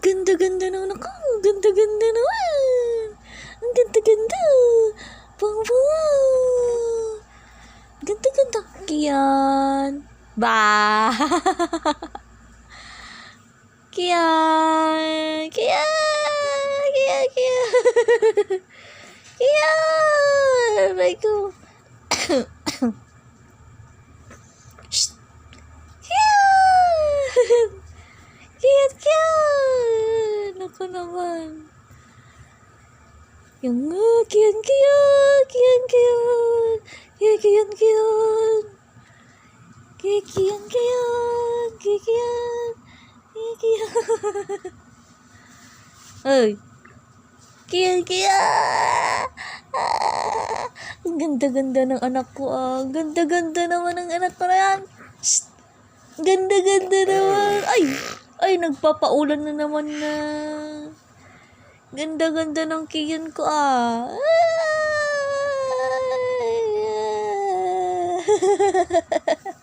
Ang ganda-ganda ng anak ko. Ang ganda-ganda naman. Ang ganda-ganda. Pang-pang. Ganda-ganda. Kian. Ba. Kian. Kian. Kian. Kian. Kian. Aray ko. Shh. Kian. Kian, Ako naman. Yung nga, Kian, Kian. Kian, Kian. Kian, Kian, Kian. Kian, Kian, Kian. Kian, Kian. Kian, Kian. Ay. Kian, Kian. Ah, ang ganda-ganda ng anak ko ah. Ang Ganda-ganda naman ng anak ko na yan. Shh. Ganda-ganda naman. Ay, ay, nagpapaulan na naman na. Ganda-ganda ng kiyan ko ah. Ay.